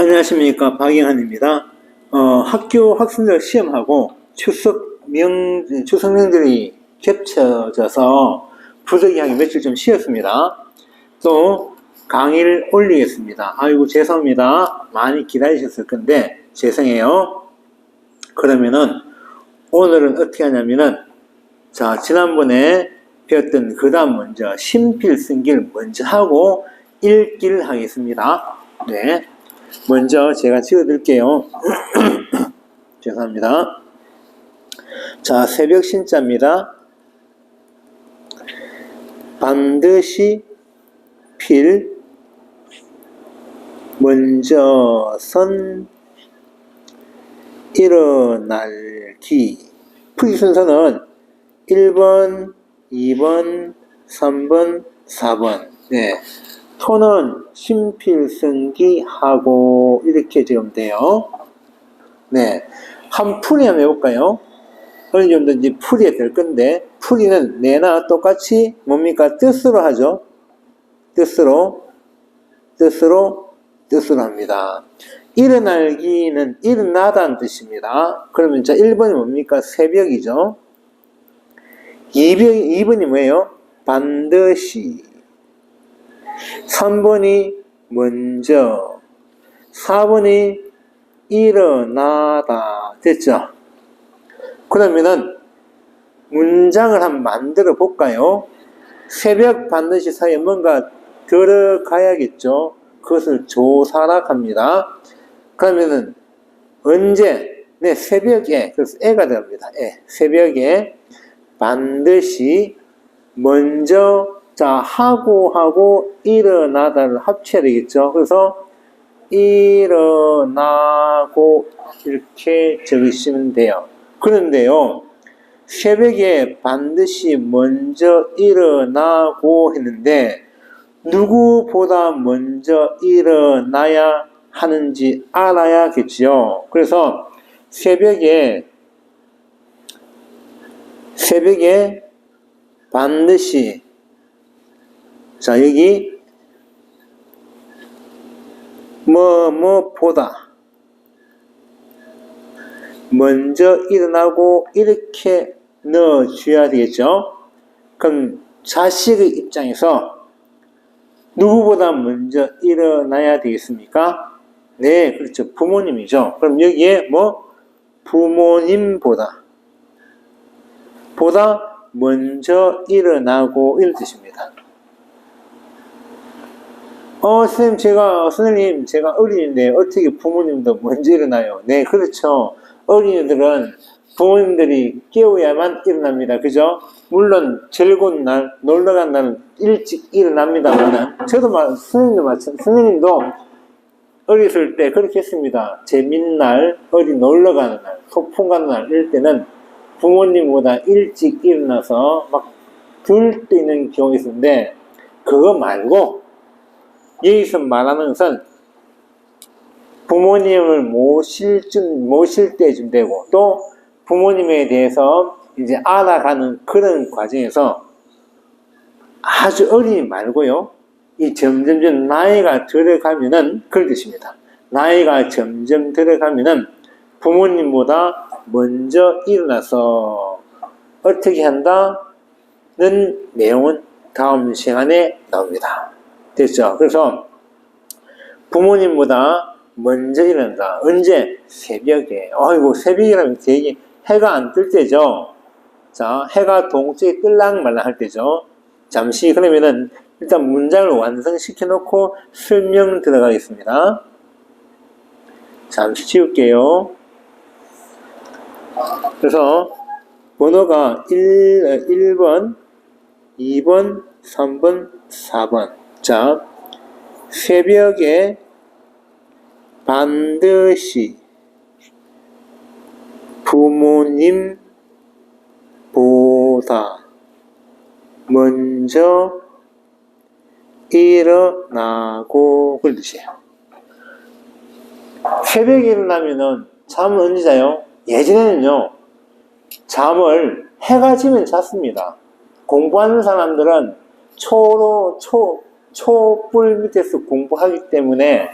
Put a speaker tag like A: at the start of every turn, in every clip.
A: 안녕하십니까 박영환입니다. 어, 학교 학생들 시험하고 추석 명 추석 명절이 겹쳐져서 부득이하게 며칠 좀 쉬었습니다. 또 강의를 올리겠습니다. 아이고 죄송합니다. 많이 기다리셨을 건데 죄송해요. 그러면은 오늘은 어떻게 하냐면은 자 지난번에 배웠던 그 다음 먼저 심필승기를 먼저 하고 읽기를 하겠습니다. 네. 먼저 제가 찍어드릴게요. 죄송합니다. 자, 새벽 신자입니다. 반드시 필, 먼저 선, 일어날기. 풀이 순서는 1번, 2번, 3번, 4번. 네. 토는 심필승기하고 이렇게 지금 돼요. 네. 한 풀이 한번 해볼까요? 어느 정도 이제 풀이 될 건데, 풀이는 내나 똑같이 뭡니까? 뜻으로 하죠. 뜻으로, 뜻으로, 뜻으로 합니다. 일어날기는 일어나다는 뜻입니다. 그러면 자, 1번이 뭡니까? 새벽이죠. 2번, 2번이 뭐예요? 반드시. 3번이 먼저, 4번이 일어나다. 됐죠? 그러면은 문장을 한번 만들어 볼까요? 새벽 반드시 사이에 뭔가 들어가야겠죠? 그것을 조사라 합니다. 그러면은 언제? 네, 새벽에, 그래서 애가 들어갑니다. 애. 새벽에 반드시 먼저 자, 하고 하고 일어나다를 합쳐야 되겠죠. 그래서 일어나고 이렇게 적으시면 돼요. 그런데요, 새벽에 반드시 먼저 일어나고 했는데, 누구보다 먼저 일어나야 하는지 알아야겠지요. 그래서 새벽에, 새벽에 반드시 자, 여기 뭐, 뭐, 보다. 먼저 일어나고 이렇게 넣어줘야 되겠죠? 그럼 자식의 입장에서 누구보다 먼저 일어나야 되겠습니까? 네, 그렇죠. 부모님이죠. 그럼 여기에 뭐, 부모님보다, 보다 먼저 일어나고 이런 뜻입니다. 어, 선생님, 제가, 선생님, 제가 어린인데 어떻게 부모님도 먼저 일어나요? 네, 그렇죠. 어린이들은 부모님들이 깨워야만 일어납니다. 그죠? 물론, 즐거운 날, 놀러 간 날은 일찍 일어납니다만은, 저도 마, 선생님도 마찬 선생님도 어렸을 때 그렇게 했습니다. 재밌는 날, 어디 놀러 가는 날, 소풍 가는 날, 이럴 때는 부모님보다 일찍 일어나서 막 들뜨는 경우가 있었는데, 그거 말고, 여기서 말하는 것은 부모님을 모실 쯤, 모실 때쯤 되고 또 부모님에 대해서 이제 알아가는 그런 과정에서 아주 어린이 말고요. 이 점점점 나이가 들어가면은 그런 뜻입니다. 나이가 점점 들어가면은 부모님보다 먼저 일어나서 어떻게 한다는 내용은 다음 시간에 나옵니다. 됐죠? 그래서 부모님보다 먼저 일어난다. 언제? 새벽에. 아이고, 새벽이라면 되게 해가 안 뜰 때죠. 자, 해가 동쪽에 뜰랑 말랑 할 때죠. 잠시 그러면은 일단 문장을 완성시켜 놓고 설명 들어가겠습니다. 잠시 지울게요. 그래서 번호가 1, 1번, 2번, 3번, 4번. 자, 새벽에 반드시 부모님 보다 먼저 일어나고 그런 뜻이에요. 새벽에 일어나면은 잠을 언제 자요? 예전에는요, 잠을 해가 지면 잤습니다. 공부하는 사람들은 초로, 초, 촛불 밑에서 공부하기 때문에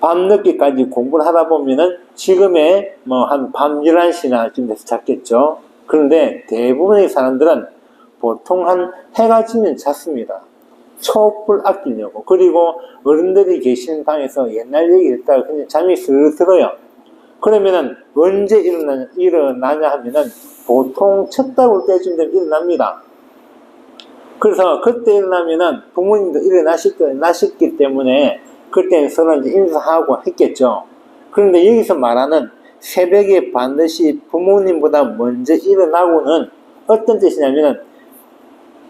A: 밤늦게까지 공부를 하다 보면은 지금의 뭐 한 밤 11시나 쯤 돼서 잤겠죠. 그런데 대부분의 사람들은 보통 한 해가 지면 잤습니다. 촛불 아끼려고. 그리고 어른들이 계시는 방에서 옛날 얘기 했다가 그냥 잠이 슬 들어요. 그러면은 언제 일어나냐, 일어나냐 하면은 보통 쳤다고 때쯤 되면 일어납니다. 그래서 그때 일어나면은 부모님도 일어나실 거, 나셨기 때문에 그때는 서로 이제 인사하고 했겠죠. 그런데 여기서 말하는 새벽에 반드시 부모님보다 먼저 일어나고는 어떤 뜻이냐면은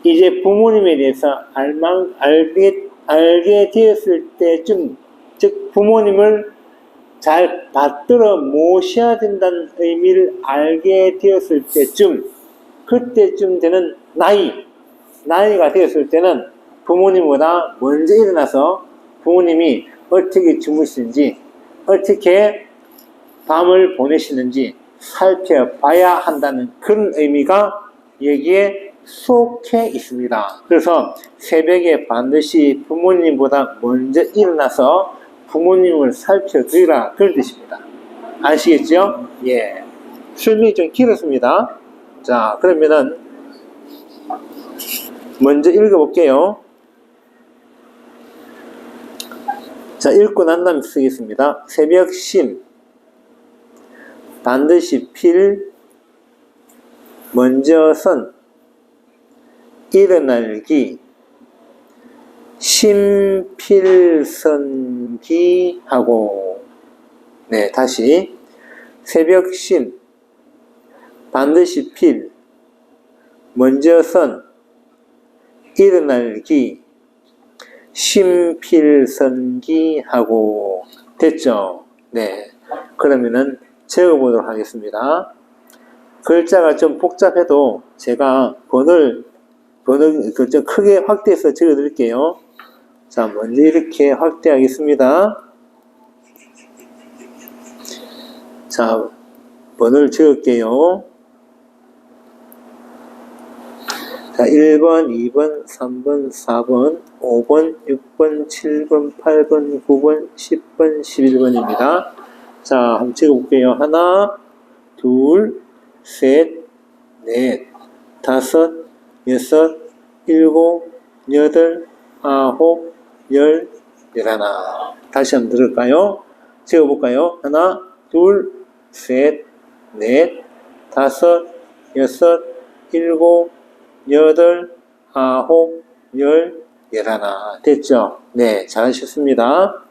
A: 이제 부모님에 대해서 알만, 알게, 알게 되었을 때쯤, 즉, 부모님을 잘 받들어 모셔야 된다는 의미를 알게 되었을 때쯤, 그때쯤 되는 나이, 나이가 되었을 때는 부모님보다 먼저 일어나서 부모님이 어떻게 주무시는지, 어떻게 밤을 보내시는지 살펴봐야 한다는 그런 의미가 여기에 속해 있습니다. 그래서 새벽에 반드시 부모님보다 먼저 일어나서 부모님을 살펴드리라 그런 뜻입니다. 아시겠죠? 예. 설명이 좀 길었습니다. 자, 그러면은 먼저 읽어볼게요. 자, 읽고 난 다음에 쓰겠습니다. 새벽 신. 반드시 필 먼저 선. 일어날기. 심필선기 하고. 네 다시. 새벽 신. 반드시 필 먼저 선 일어날기 심필선기하고 됐죠? 네 그러면은 적어보도록 하겠습니다. 글자가 좀 복잡해도 제가 번을 번을 그좀 크게 확대해서 적어 드릴게요. 자, 먼저 이렇게 확대하겠습니다. 자, 번을 적을게요. 자, 1번, 2번, 3번, 4번, 5번, 6번, 7번, 8번, 9번, 10번, 11번입니다. 자, 한번 찍어볼게요. 하나, 둘, 셋, 넷, 다섯, 여섯, 일곱, 여덟, 아홉, 열, 열하나. 다시 한번 들을까요? 찍어볼까요? 하나, 둘, 셋, 넷, 다섯, 여섯, 일곱, 여덟, 아홉, 열, 열하나. 됐죠? 네, 잘하셨습니다.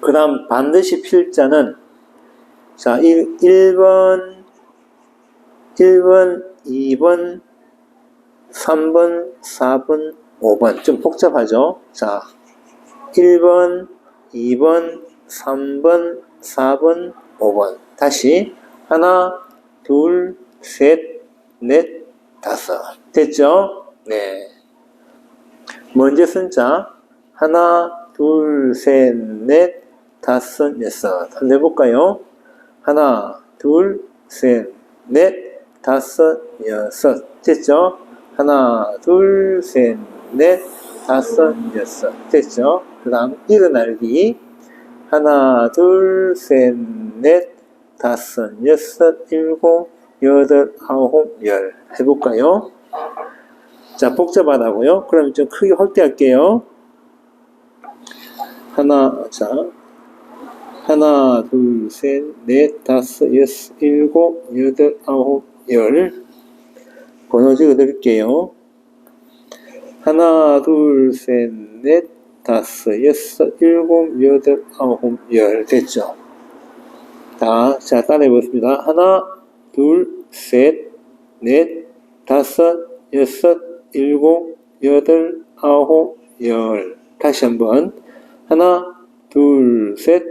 A: 그 다음 반드시 필자는 자 1, 1번 1번 2번 3번 4번 5번 좀 복잡하죠 자 1번 2번 3번 4번 5번 다시 하나 둘 셋 넷 다섯 됐죠 네 먼저 쓴 자 하나 둘 셋 넷 다섯, 여섯. 한번 해볼까요? 하나, 둘, 셋, 넷, 다섯, 여섯. 됐죠? 하나, 둘, 셋, 넷, 다섯, 여섯. 됐죠? 그 다음, 일어날기. 하나, 둘, 셋, 넷, 다섯, 여섯, 일곱, 여덟, 아홉, 열. 해볼까요? 자, 복잡하다고요? 그럼 좀 크게 확대할게요. 하나, 자, 하나, 둘, 셋, 넷, 다섯, 여섯, 일곱, 여덟, 아홉, 열. 번호 적어 드릴게요. 하나, 둘, 셋, 넷, 다섯, 여섯, 일곱, 여덟, 아홉, 열. 됐죠? 자, 자, 따라해 보겠습니다. 하나, 둘, 셋, 넷, 다섯, 여섯, 일곱, 여덟, 아홉, 열. 다시 한번. 하나, 둘, 셋,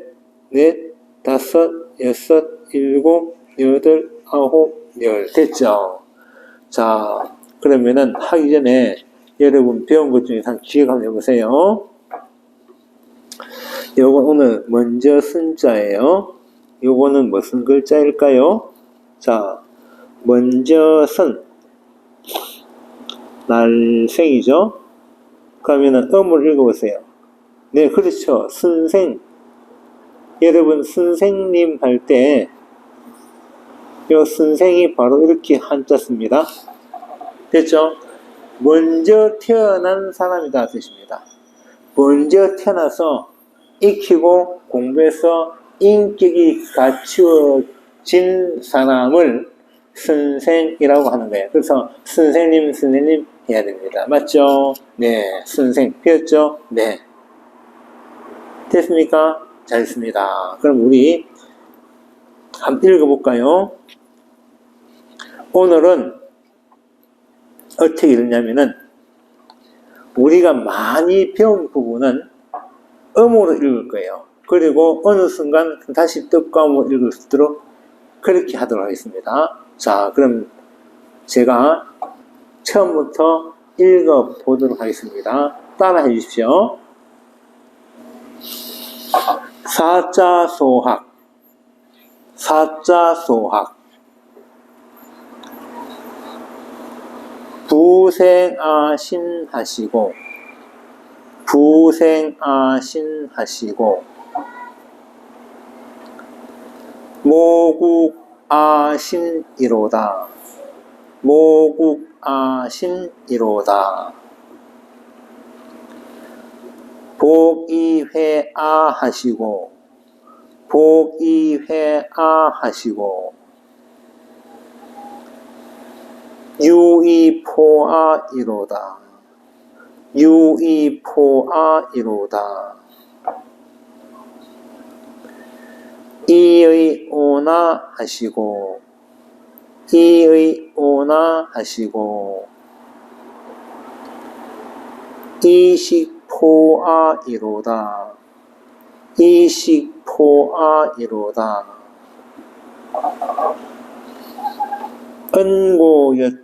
A: 넷, 다섯, 여섯, 일곱, 여덟, 아홉, 열. 됐죠? 자, 그러면은 하기 전에 여러분 배운 것 중에 한 기억 한번 해보세요. 요건 오늘 먼저 쓴 자예요. 요거는 무슨 글자일까요? 자, 먼저 선. 날생이죠? 그러면은 음을 읽어보세요. 네, 그렇죠. 선생. 여러분 선생님 할 때 요 선생이 바로 이렇게 한자 씁니다. 됐죠? 먼저 태어난 사람이다 뜻입니다. 먼저 태어나서 익히고 공부해서 인격이 갖추어 진 사람을 선생이라고 하는 거예요. 그래서 선생님, 선생님 해야 됩니다. 맞죠? 네. 선생. 배웠죠? 네. 됐습니까? 잘했습니다. 그럼 우리 한번 읽어볼까요? 오늘은 어떻게 읽냐면은 우리가 많이 배운 부분은 음으로 읽을 거예요. 그리고 어느 순간 다시 뜻감으로 읽을 수 있도록 그렇게 하도록 하겠습니다. 자, 그럼 제가 처음부터 읽어 보도록 하겠습니다. 따라해 주십시오. 사자 소학 사자 소학 부생아신 하시고 부생아신 하시고 모국아신이로다. 모국아신이로다. 복이회아 하시고 복이회아 하시고 유이포아 이로다. 유이포아 이로다 이의 오나 하시고 이의 오나 하시고 이식포아 이로다 이식포아 이로다.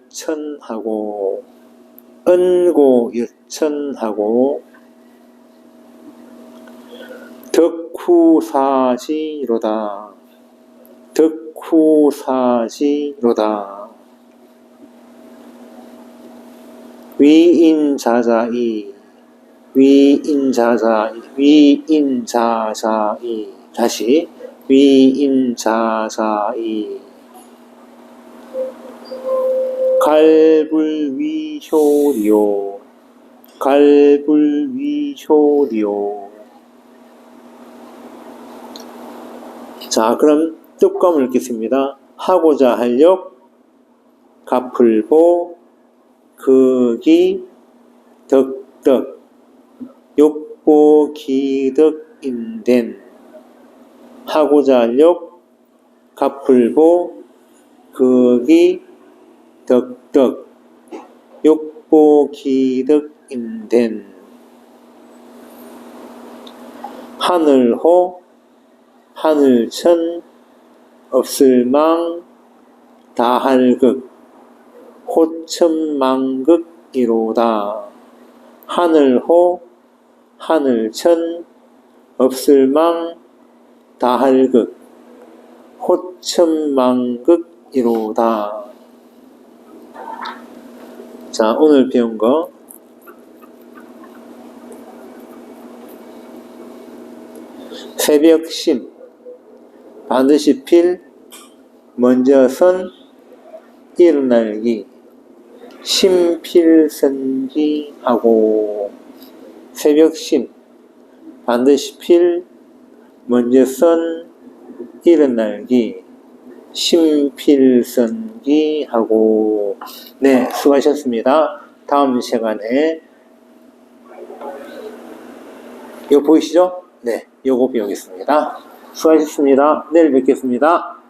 A: 은고여천하고 은고여천하고 덕 후사지로다. 덕후사지로다. 위인자자이 위인자자이 위인자자이. 다시 위인자자이. 갈불위효리오 갈불위효리오 자 그럼 뜻감을 읽겠습니다. 하고자 할력 가풀보 극이 덕덕 욕보 기덕인된. 하고자 할력 가풀보 극이 덕덕 욕보 기덕인된. 하늘호 하늘천 없을망 다할극 호천망극이로다 하늘호 하늘천 없을망 다할극 호천망극이로다 자, 오늘 배운 거. 새벽심. 반드시 필, 먼저 선, 일어날기. 심필선기하고. 새벽심. 반드시 필, 먼저 선, 일어날기. 심필선기하고 네 수고하셨습니다. 다음 시간에 이거 보이시죠? 네, 요거 배우겠습니다. 수고하셨습니다. 내일 뵙겠습니다.